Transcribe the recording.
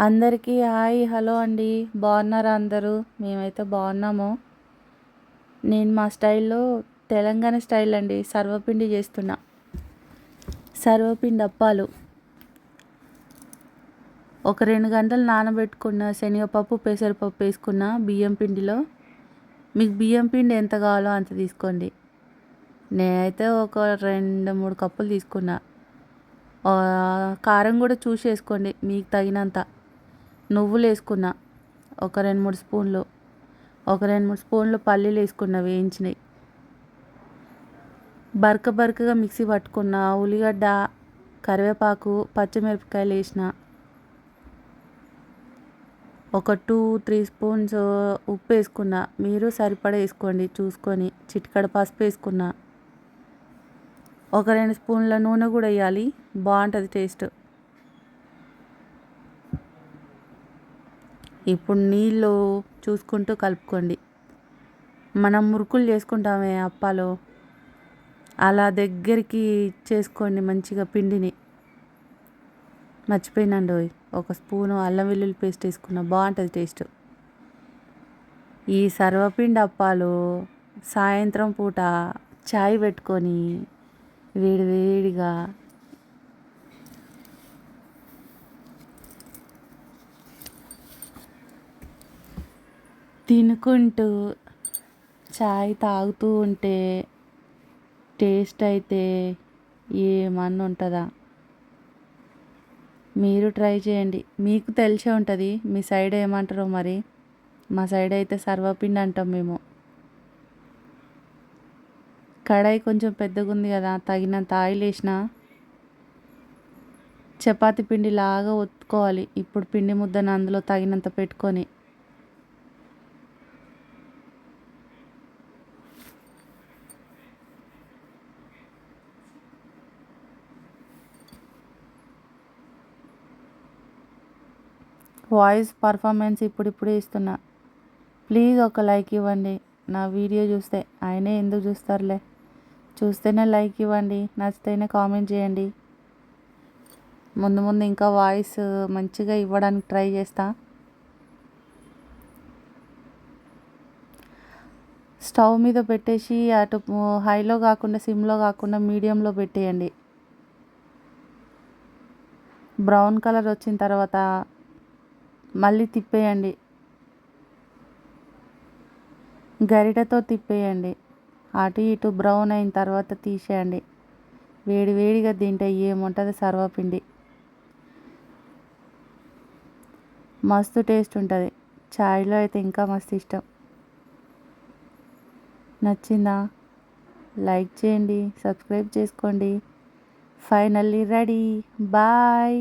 అందరికీ hi hello అండి. బాగున్నారా అందరూ? మేమైతే బాగున్నాము. నేను మా స్టైల్లో తెలంగాణ స్టైల్ అండి. సర్వపిండి చేస్తున్నా. సర్వపిండి అప్పాలు. ఒక రెండు గంటలు నానబెట్టుకున్న శనగపప్పు పెసరపప్పు వేసుకున్న బియ్యం పిండిలో. మీకు బియ్యం పిండి ఎంత కావాలో అంత తీసుకోండి. నేనైతే ఒక రెండు మూడు కప్పులు తీసుకున్నా. కారం కూడా చూసి వేసుకోండి. మీకు తగినంత. నువ్వులు వేసుకున్నా ఒక రెండు మూడు స్పూన్లు. ఒక రెండు మూడు స్పూన్లు పల్లీలు వేసుకున్నా వేయించినవి బరక బరకగా మిక్సీ పట్టుకున్న. ఉల్లిగడ్డ కరివేపాకు పచ్చిమిరపకాయలు వేసిన. ఒక టూ త్రీ స్పూన్స్ ఉప్పు వేసుకున్నా. మీరు సరిపడా వేసుకోండి. చూసుకొని చిటికడ పసుపు వేసుకున్నా. ఒక రెండు స్పూన్ల నూనె కూడా వేయాలి. బాగుంటుంది టేస్ట్. ఇప్పుడు నీళ్ళు చూసుకుంటూ కలుపుకోండి. మనం మురుకులు చేసుకుంటామే అప్పాలో. అలా దగ్గరికి చేసుకోండి మంచిగా పిండిని. మర్చిపోయినండి ఒక స్పూను అల్లం వెల్లుల్లి పేస్ట్ వేసుకున్నా బాగుంటుంది టేస్ట్. ఈ సర్వపిండి అప్పాలు సాయంత్రం పూట చాయ్ పెట్టుకొని వేడి తినుకుంటూ చాయ్ తాగుతూ ఉంటే టేస్ట్ అయితే ఏమన్నా ఉంటుందా? మీరు ట్రై చేయండి. మీకు తెలిసే ఉంటుంది. మీ సైడ్ ఏమంటారో మరి. మా సైడ్ అయితే సర్వపిండి అంటాం మేము. కడాయి కొంచెం పెద్దగా ఉంది కదా తగినంత ఆయిల్ వేసిన చపాతి పిండి లాగా ఒత్తుకోవాలి. ఇప్పుడు పిండి ముద్దను అందులో తగినంత పెట్టుకొని వాయిస్ పర్ఫార్మెన్స్ ఇప్పుడిప్పుడే ఇస్తున్నా. ప్లీజ్ ఒక లైక్ ఇవ్వండి. నా వీడియో చూస్తే ఆయనే ఎందుకు చూస్తారులే? చూస్తేనే లైక్ ఇవ్వండి. నచ్చితేనే కామెంట్ చేయండి. ముందు ముందు ఇంకా వాయిస్ మంచిగా ఇవ్వడానికి ట్రై చేస్తా. స్టవ్ మీద పెట్టేసి అటు హైలో కాకుండా సిమ్లో కాకుండా మీడియంలో పెట్టేయండి. బ్రౌన్ కలర్ వచ్చిన తర్వాత మళ్ళీ తిప్పేయండి. గరిటతో తిప్పేయండి. అటు ఇటు బ్రౌన్ అయిన తర్వాత తీసేయండి. వేడి వేడిగా తింటే ఏముంటుంది? సర్వపిండి. మస్తు టేస్ట్ ఉంటుంది. చాయ్లో అయితే ఇంకా మస్తు ఇష్టం. నచ్చిందా? లైక్ చేయండి సబ్స్క్రైబ్ చేసుకోండి. Finally ready. బాయ్.